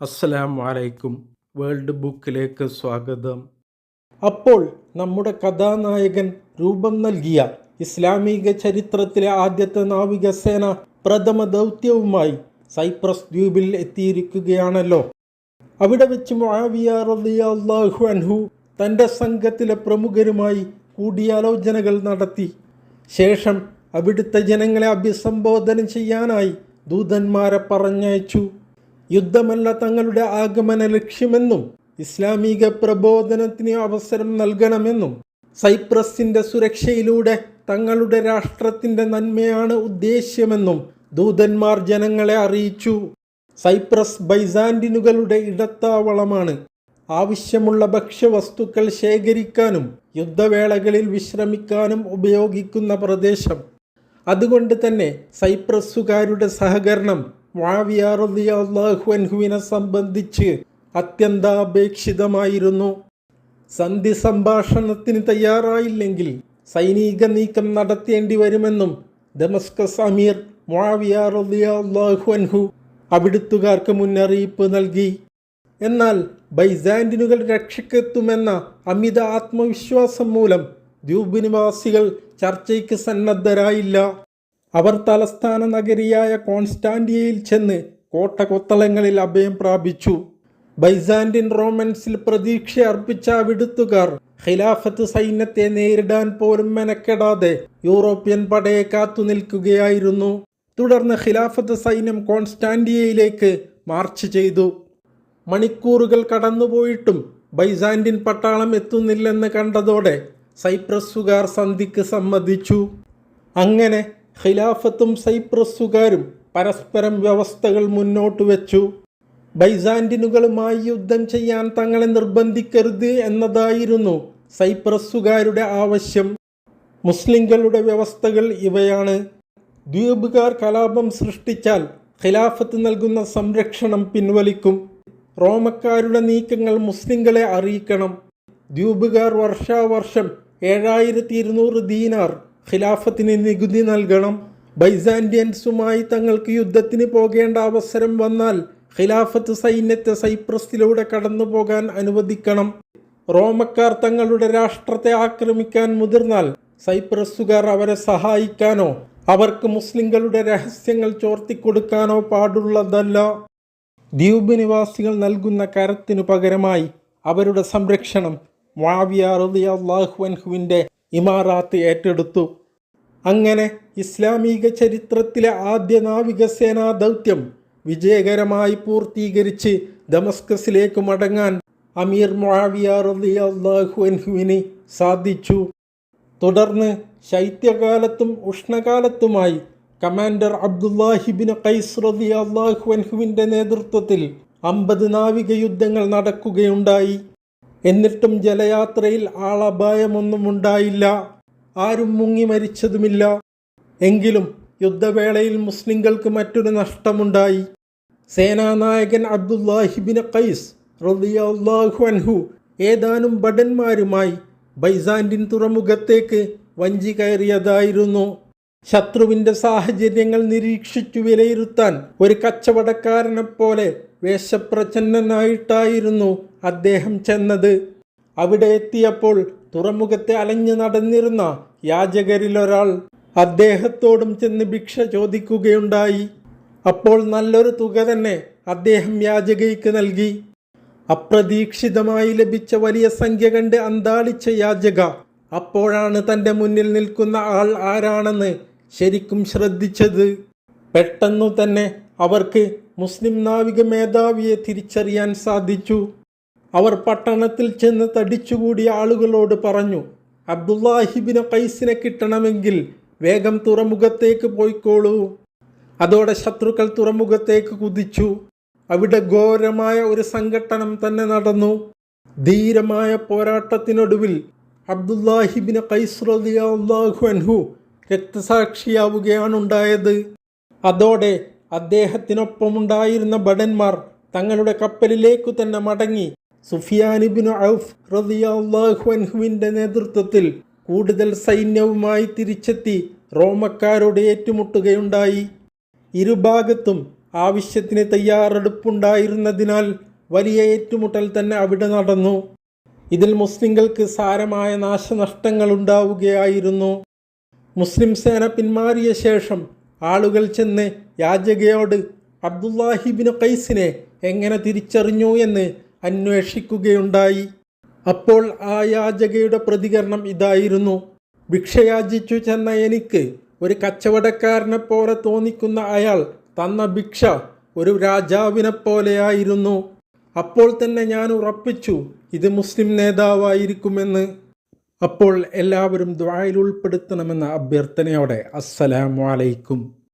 അസ്സലാം വലൈക്കും വേൾഡ് ബുക്കിലേക്ക് സ്വാഗതം. അപ്പോൾ നമ്മുടെ കഥാനായകൻ രൂപം നൽകിയ ഇസ്ലാമിക ചരിത്രത്തിലെ ആദ്യത്തെ നാവികസേന പ്രഥമ ദൗത്യവുമായി സൈപ്രസ് ദ്വീപിൽ എത്തിയിരിക്കുകയാണല്ലോ. അവിടെ വെച്ച് മുആവിയ റളിയല്ലാഹു അൻഹു തന്റെ സംഘത്തിലെ പ്രമുഖരുമായി കൂടിയാലോചനകൾ നടത്തി. ശേഷം അവിടുത്തെ ജനങ്ങളെ അഭിസംബോധന ചെയ്യാനായി ദൂതന്മാരെ പറഞ്ഞയച്ചു. യുദ്ധമല്ല തങ്ങളുടെ ആഗമന ലക്ഷ്യമെന്നും ഇസ്ലാമിക പ്രബോധനത്തിന് അവസരം നൽകണമെന്നും സൈപ്രസിന്റെ സുരക്ഷയിലൂടെ തങ്ങളുടെ രാഷ്ട്രത്തിന്റെ നന്മയാണ് ഉദ്ദേശ്യമെന്നും ദൂതന്മാർ ജനങ്ങളെ അറിയിച്ചു. സൈപ്രസ് ബൈസാൻഡിനുകളുടെ ഇടത്താവളമാണ്. ആവശ്യമുള്ള ഭക്ഷ്യവസ്തുക്കൾ ശേഖരിക്കാനും യുദ്ധവേളകളിൽ വിശ്രമിക്കാനും ഉപയോഗിക്കുന്ന പ്രദേശം. അതുകൊണ്ട് തന്നെ സൈപ്രസുകാരുടെ സഹകരണം അൻഹുവിനെ സംബന്ധിച്ച് അത്യന്താപേക്ഷിതമായിരുന്നു. സന്ധി സംഭാഷണത്തിന് തയ്യാറായില്ലെങ്കിൽ സൈനിക നീക്കം നടത്തേണ്ടി വരുമെന്നും ദമസ്കസ് അമീർ അൻഹു അവിടുത്തുകാർക്ക് മുന്നറിയിപ്പ് നൽകി. എന്നാൽ ബൈസാൻഡിനുകൾ രക്ഷയ്ക്കെത്തുമെന്ന അമിത ആത്മവിശ്വാസം മൂലം ദ്വീപ് നിവാസികൾ ചർച്ചയ്ക്ക് സന്നദ്ധരായില്ല. അവർ തലസ്ഥാന നഗരിയായ കോൺസ്റ്റാൻഡിയയിൽ ചെന്ന് കോട്ട കൊത്തളങ്ങളിൽ അഭയം പ്രാപിച്ചു. ബൈസാൻഡിൻ റോമൻസിൽ പ്രതീക്ഷ അർപ്പിച്ച അവിടുത്തുകാർ ഖിലാഫത്ത് സൈന്യത്തെ നേരിടാൻ പോലും മെനക്കെടാതെ യൂറോപ്യൻ പടയെ കാത്തു നിൽക്കുകയായിരുന്നു. തുടർന്ന് ഖിലാഫത്ത് സൈന്യം കോൺസ്റ്റാൻഡിയയിലേക്ക് മാർച്ച് ചെയ്തു. മണിക്കൂറുകൾ കടന്നുപോയിട്ടും ബൈസാൻഡിൻ പട്ടാളം എത്തുന്നില്ലെന്ന് കണ്ടതോടെ സൈപ്രസുകാർ സന്ധിക്ക് സമ്മതിച്ചു. അങ്ങനെ ഖിലാഫത്തും സൈപ്രസുകാരും പരസ്പരം വ്യവസ്ഥകൾ മുന്നോട്ട് വെച്ചു. ബൈസാന്റിനുകളുമായി യുദ്ധം ചെയ്യാൻ തങ്ങളെ നിർബന്ധിക്കരുത് എന്നതായിരുന്നു സൈപ്രസുകാരുടെ ആവശ്യം. മുസ്ലിങ്ങളുടെ വ്യവസ്ഥകൾ ഇവയാണ്. ദ്വീപുകാർ കലാപം സൃഷ്ടിച്ചാൽ ഖിലാഫത്ത് നൽകുന്ന സംരക്ഷണം പിൻവലിക്കും. റോമക്കാരുടെ നീക്കങ്ങൾ മുസ്ലിങ്ങളെ അറിയിക്കണം. ദ്വീപുകാർ വർഷാവർഷം ഏഴായിരത്തി ഇരുന്നൂറ് ദീനാർ ഖിലാഫത്തിന് നികുതി നൽകണം. ബൈസാൻഡിയൻസുമായി തങ്ങൾക്ക് യുദ്ധത്തിന് പോകേണ്ട അവസരം വന്നാൽ ഖിലാഫത്ത് സൈന്യത്തെ സൈപ്രസിലൂടെ കടന്നു പോകാൻ അനുവദിക്കണം. റോമക്കാർ തങ്ങളുടെ രാഷ്ട്രത്തെ ആക്രമിക്കാൻ മുതിർന്നാൽ സൈപ്രസുകാർ അവരെ സഹായിക്കാനോ അവർക്ക് മുസ്ലിങ്ങളുടെ രഹസ്യങ്ങൾ ചോർത്തിക്കൊടുക്കാനോ പാടുള്ളതല്ല. ദ്വീപ് നിവാസികൾ നൽകുന്ന കരത്തിനു പകരമായി അവരുടെ സംരക്ഷണം മാവിയ റളിയല്ലാഹുവിന്റെ ഇമാറാത്ത് ഏറ്റെടുത്തു. അങ്ങനെ ഇസ്ലാമിക ചരിത്രത്തിലെ ആദ്യ നാവികസേനാ ദൗത്യം വിജയകരമായി പൂർത്തീകരിച്ച് ദമസ്കസിലേക്ക് മടങ്ങാൻ അമീർ മുആവിയ റളിയല്ലാഹുവിന് സാധിച്ചു. തുടർന്ന് ശൈത്യകാലത്തും ഉഷ്ണകാലത്തുമായി കമാൻഡർ അബ്ദുല്ലാഹിബിൻ കൈസ് റലി അള്ളാഹുവിന്റെ നേതൃത്വത്തിൽ അമ്പത് നാവിക യുദ്ധങ്ങൾ നടക്കുകയുണ്ടായി. എന്നിട്ടും ജലയാത്രയിൽ ആളപായമൊന്നും ഉണ്ടായില്ല. ആരും മുങ്ങി മരിച്ചതുമില്ല. എങ്കിലും യുദ്ധവേളയിൽ മുസ്ലിങ്ങൾക്ക് മറ്റൊരു നഷ്ടമുണ്ടായി. സേനാനായകൻ അബ്ദുല്ലാഹിബിൻ ഖൈസ് റളിയല്ലാഹു അൻഹു ഏതാനും ഭടന്മാരുമായി ബൈസാൻഡിൻ തുറമുഖത്തേക്ക് വഞ്ചി കയറിയതായിരുന്നു. ശത്രുവിന്റെ സാഹചര്യങ്ങൾ നിരീക്ഷിച്ചു വിലയിരുത്താൻ ഒരു കച്ചവടക്കാരനെ പോലെ വേഷപ്രച്ഛന്നനായിട്ടായിരുന്നു അദ്ദേഹം ചെന്നത്. അവിടെ എത്തിയപ്പോൾ തുറമുഖത്തെ അലഞ്ഞു നടന്നിരുന്ന യാചകരിലൊരാൾ അദ്ദേഹത്തോടും ചെന്ന് ഭിക്ഷ ചോദിക്കുകയുണ്ടായി. അപ്പോൾ നല്ലൊരു തുക തന്നെ അദ്ദേഹം യാചകയ്ക്ക് നൽകി. അപ്രതീക്ഷിതമായി ലഭിച്ച വലിയ സംഖ്യ കണ്ട് അന്താളിച്ച യാചക അപ്പോഴാണ് തന്റെ മുന്നിൽ നിൽക്കുന്ന ആൾ ആരാണെന്ന് ശരിക്കും ശ്രദ്ധിച്ചത്. പെട്ടെന്നു തന്നെ അവർക്ക് മുസ്ലിം നാവിക മേധാവിയെ തിരിച്ചറിയാൻ സാധിച്ചു. അവർ പട്ടണത്തിൽ ചെന്ന് തടിച്ചുകൂടിയ ആളുകളോട് പറഞ്ഞു അബ്ദുല്ലാഹിബിന് കൈസിനെ കിട്ടണമെങ്കിൽ വേഗം തുറമുഖത്തേക്ക് പോയിക്കോളൂ. അതോടെ ശത്രുക്കൾ തുറമുഖത്തേക്ക് കുതിച്ചു. അവിടെ ഘോരമായ ഒരു സംഘട്ടനം തന്നെ നടന്നു. ധീരമായ പോരാട്ടത്തിനൊടുവിൽ അബ്ദുല്ലാഹിബിന് കൈസ് റളിയല്ലാഹു അൻഹു രക്തസാക്ഷിയാവുകയാണുണ്ടായത്. അതോടെ അദ്ദേഹത്തിനൊപ്പമുണ്ടായിരുന്ന ഭടന്മാർ തങ്ങളുടെ കപ്പലിലേക്കു തന്നെ മടങ്ങി. സുഫിയാനിബിൻ ഔഫ് റളിയല്ലാഹു അൻഹുവിന്റെ നേതൃത്വത്തിൽ കൂടുതൽ സൈന്യവുമായി തിരിച്ചെത്തി റോമക്കാരോട് ഏറ്റുമുട്ടുകയുണ്ടായി. ഇരുഭാഗത്തും ആവശ്യത്തിന് തയ്യാറെടുപ്പുണ്ടായിരുന്നതിനാൽ വലിയ ഏറ്റുമുട്ടൽ തന്നെ അവിടെ നടന്നു. ഇതിൽ മുസ്ലിങ്ങൾക്ക് സാരമായ നാശനഷ്ടങ്ങൾ ഉണ്ടാവുകയായിരുന്നു മുസ്ലിം സേന പിന്മാറിയ ശേഷം ആളുകൾ ചെന്ന് യാചകയോട് അബ്ദുല്ലാഹിബിന് കൈസിനെ എങ്ങനെ തിരിച്ചറിഞ്ഞു എന്ന് അന്വേഷിക്കുകയുണ്ടായി. അപ്പോൾ ആ യാചകയുടെ പ്രതികരണം ഇതായിരുന്നു. ഭിക്ഷയാചിച്ചു ചെന്ന എനിക്ക് ഒരു കച്ചവടക്കാരനെ പോലെ തോന്നിക്കുന്ന അയാൾ തന്ന ഭിക്ഷ ഒരു രാജാവിനെ പോലെയായിരുന്നു. അപ്പോൾ തന്നെ ഞാൻ ഉറപ്പിച്ചു ഇത് മുസ്ലിം നേതാവായിരിക്കുമെന്ന്. അപ്പോൾ എല്ലാവരും ദ്വായിൽ ഉൾപ്പെടുത്തണമെന്ന അഭ്യർത്ഥനയോടെ അസ്സലാമു അലൈക്കും.